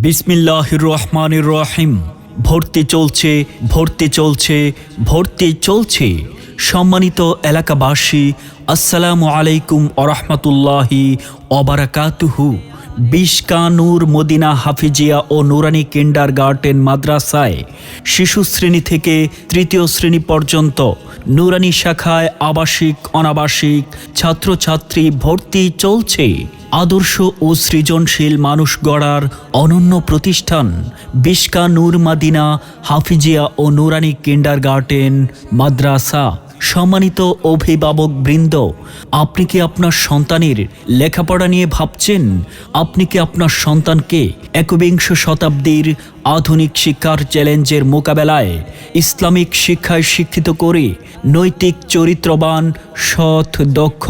বিসমিল্লাহ রহমান রহিম। ভর্তি চলছে ভর্তি চলছে ভর্তি চলছে। সম্মানিত এলাকাবাসী, আসসালামু আলাইকুম আরহামতুল্লাহি অবারাকাতুহু বিশকানুর মদিনা হাফিজিয়া ও নুরানি কিন্ডার গার্ডেন মাদ্রাসায় শিশু শ্রেণি থেকে তৃতীয় শ্রেণি পর্যন্ত নুরানি শাখায় আবাসিক, অনাবাসিক, ছাত্রছাত্রী ভর্তি চলছে। আদর্শ ও সৃজনশীল মানুষ গড়ার অনন্য প্রতিষ্ঠান বিশকা নূর মাদিনা হাফিজিয়া ও নুরানি কিন্ডার গার্ডেন মাদ্রাসা। সম্মানিত অভিভাবক বৃন্দ, আপনি কি আপনার সন্তানের লেখাপড়া নিয়ে ভাবছেন? আপনি কি আপনার সন্তানকে একবিংশ শতাব্দীর আধুনিক শিক্ষার চ্যালেঞ্জের মোকাবেলায় ইসলামিক শিক্ষায় শিক্ষিত করে নৈতিক চরিত্রবান, সৎ, দক্ষ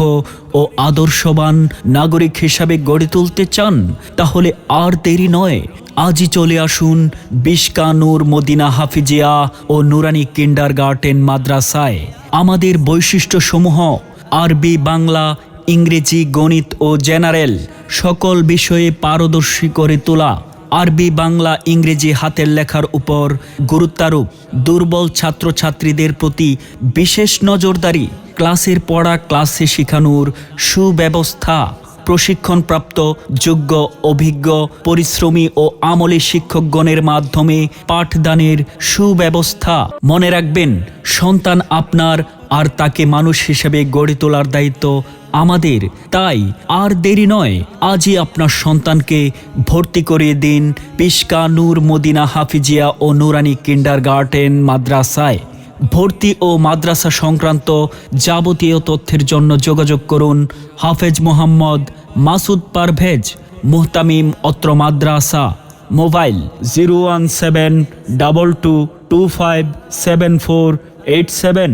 ও আদর্শবান নাগরিক হিসাবে গড়ে তুলতে চান, তাহলে আর দেরি নয়। আজই চলে আসুন বিশকানুর মদিনা হাফিজিয়া ও নুরানি কিন্ডার গার্ডেন মাদ্রাসায়। আমাদের বৈশিষ্ট্যসমূহ, আরবি, বাংলা, ইংরেজি, গণিত ও জেনারেল, সকল বিষয়ে পারদর্শী করে তোলা। আরবি, বাংলা, ইংরেজি হাতের লেখার উপর গুরুত্বারোপ। দুর্বল ছাত্রছাত্রীদের প্রতি বিশেষ নজরদারি। ক্লাসের পড়া ক্লাসে শেখানোর সুব্যবস্থা। প্রশিক্ষণপ্রাপ্ত, যোগ্য, অভিজ্ঞ, পরিশ্রমী ও আমলে শিক্ষকগণের মাধ্যমে পাঠদানের সুব্যবস্থা। মনে রাখবেন, সন্তান আপনার আর তাকে মানুষ হিসেবে গড়ে তোলার দায়িত্ব আমাদের। তাই আর দেরি নয়, আজই আপনার সন্তানকে ভর্তি করিয়ে দিন পিসকা নূর মদিনা হাফিজিয়া ও নুরানি কিন্ডার গার্ডেন মাদ্রাসায়। ভর্তি ও মাদ্রাসা সংক্রান্ত যাবতীয় তথ্যের জন্য যোগাযোগ করুন হাফেজ মোহাম্মদ মাসুদ পারভেজ, মুহতামিম অত্র মাদ্রাসা। Mobile zero one seven double two two five seven four eight seven.